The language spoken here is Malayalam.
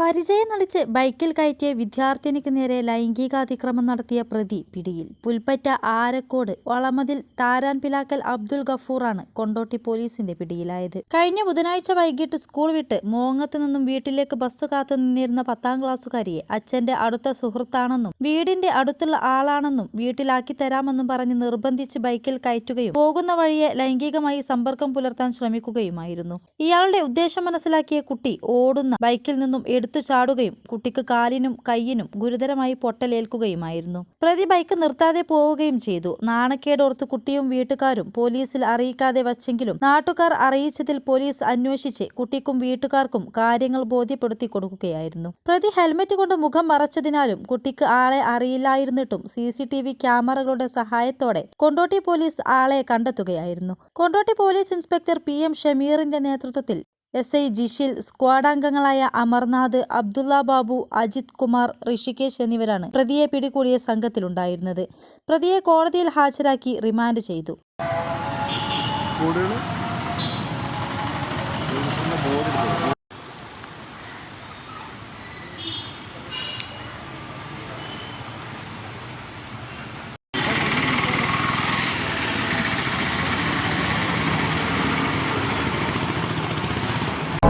പരിചയം നടിച്ച് ബൈക്കിൽ കയറ്റിയ വിദ്യാർത്ഥിനിക്ക് നേരെ ലൈംഗികാതിക്രമം നടത്തിയ പ്രതി പിടിയിൽ. പുൽപ്പറ്റ ആരക്കോട് വളമതിൽ താരാൻ പിലാക്കൽ അബ്ദുൽ ഗഫൂറാണ് കൊണ്ടോട്ടി പോലീസിന്റെ പിടിയിലായത്. കഴിഞ്ഞ ബുധനാഴ്ച വൈകിട്ട് സ്കൂൾ വിട്ട് മോങ്ങത്ത് നിന്നും വീട്ടിലേക്ക് ബസ് കാത്തു നിന്നിരുന്ന പത്താം ക്ലാസ്സുകാരിയെ അച്ഛന്റെ അടുത്ത സുഹൃത്താണെന്നും വീടിന്റെ അടുത്തുള്ള ആളാണെന്നും വീട്ടിലാക്കി തരാമെന്നും പറഞ്ഞ് നിർബന്ധിച്ച് ബൈക്കിൽ കയറ്റുകയും പോകുന്ന വഴിയെ ലൈംഗികമായി സമ്പർക്കം പുലർത്താൻ ശ്രമിക്കുകയുമായിരുന്നു. ഇയാളുടെ ഉദ്ദേശം മനസ്സിലാക്കിയ കുട്ടി ഓടുന്ന ബൈക്കിൽ നിന്നും എടുത്തു ചാടുകയും കുട്ടിക്ക് കാലിനും കയ്യിനും ഗുരുതരമായി പൊട്ടലേൽക്കുകയുമായിരുന്നു. പ്രതി ബൈക്ക് നിർത്താതെ പോവുകയും ചെയ്തു. നാണക്കേടോർത്ത് കുട്ടിയും വീട്ടുകാരും പോലീസിൽ അറിയിക്കാതെ വച്ചെങ്കിലും നാട്ടുകാർ അറിയിച്ചതിൽ പോലീസ് അന്വേഷിച്ച് കുട്ടിക്കും വീട്ടുകാർക്കും കാര്യങ്ങൾ ബോധ്യപ്പെടുത്തി കൊടുക്കുകയായിരുന്നു. പ്രതി ഹെൽമറ്റ് കൊണ്ട് മുഖം മറച്ചതിനാലും കുട്ടിക്ക് ആളെ അറിയില്ലായിരുന്നിട്ടും സി സി ടി വി ക്യാമറകളുടെ സഹായത്തോടെ കൊണ്ടോട്ടി പോലീസ് ആളെ കണ്ടെത്തുകയായിരുന്നു. Kondotty police inspector P M ഷമീറിന്റെ നേതൃത്വത്തിൽ എസ് ഐ ജിഷിൽ സ്ക്വാഡാംഗങ്ങളായ അമർനാഥ് അബ്ദുള്ള ബാബു അജിത് കുമാർ ഋഷികേശ് എന്നിവരാണ് പ്രതിയെ പിടികൂടിയ സംഘത്തിലുണ്ടായിരുന്നത്. പ്രതിയെ കോടതിയിൽ ഹാജരാക്കി റിമാൻഡ് ചെയ്തു.